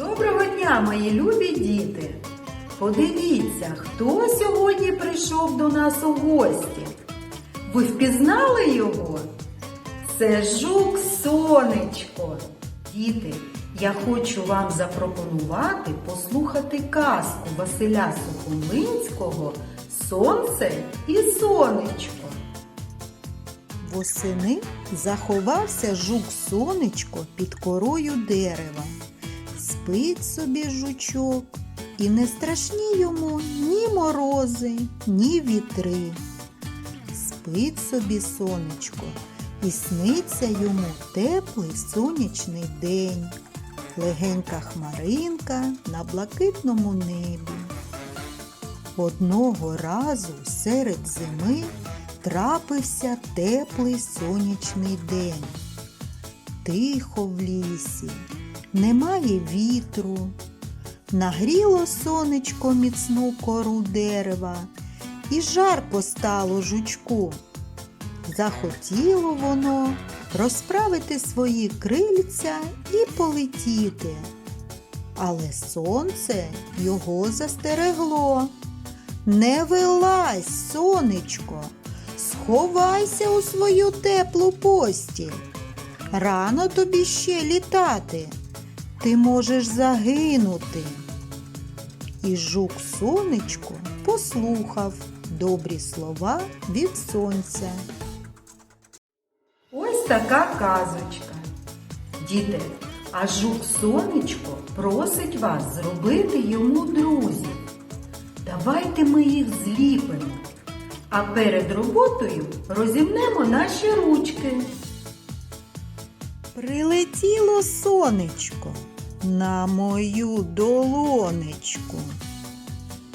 Доброго дня, мої любі діти! Подивіться, хто сьогодні прийшов до нас у гості. Ви впізнали його? Це жук сонечко. Діти, я хочу вам запропонувати послухати казку Василя Сухомлинського Сонце і сонечко. Восени заховався жук сонечко під корою дерева. Спить собі жучок, і не страшні йому ні морози, ні вітри. Спить собі сонечко, і сниться йому теплий сонячний день, легенька хмаринка на блакитному небі. Одного разу серед зими трапився теплий сонячний день. Тихо в лісі, немає вітру. Нагріло сонечко міцну кору дерева, і жарко стало жучку. Захотіло воно розправити свої крильця і полетіти. Але сонце його застерегло. Не вилазь, сонечко, сховайся у свою теплу постіль. Рано тобі ще літати, ти можеш загинути. І жук сонечко послухав добрі слова від сонця. Ось така казочка. Діти, а жук сонечко просить вас зробити йому друзів. Давайте ми їх зліпимо. А перед роботою розімнемо наші ручки. Прилетіло сонечко на мою долонечку.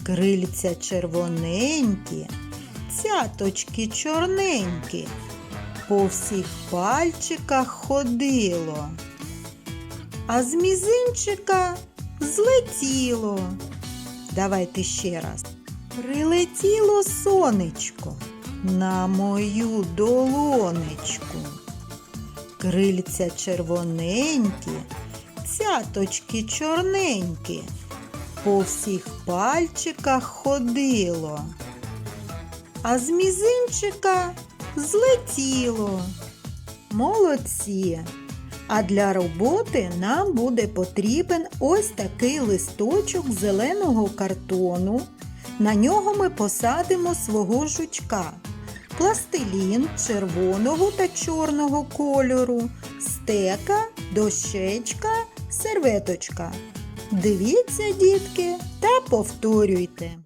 Крильця червоненькі, цяточки чорненькі, по всіх пальчиках ходило, а з мізинчика злетіло. Давайте ще раз. Прилетіло сонечко на мою долонечку. Крильця червоненькі, цяточки чорненькі, по всіх пальчиках ходило, а з мізинчика злетіло. Молодці! А для роботи нам буде потрібен ось такий листочок зеленого картону. На нього ми посадимо свого жучка пластилін червоного та чорного кольору, стека, дощечка, серветочка. Дивіться, дітки, та повторюйте.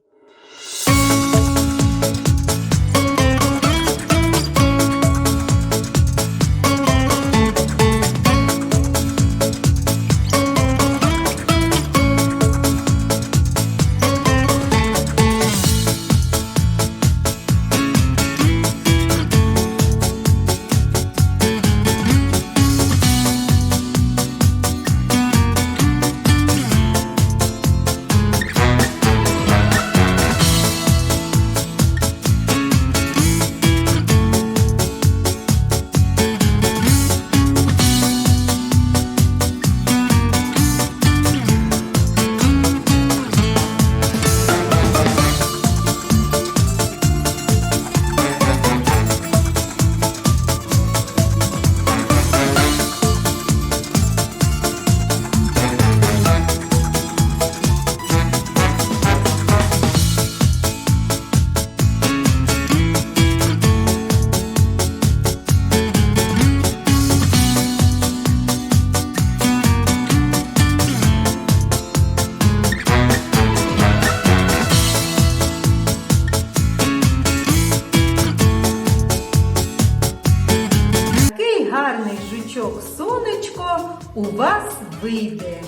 У вас вийде.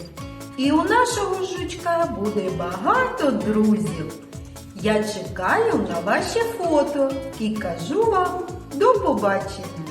І у нашого жучка буде багато друзів. Я чекаю на ваші фото і кажу вам до побачення!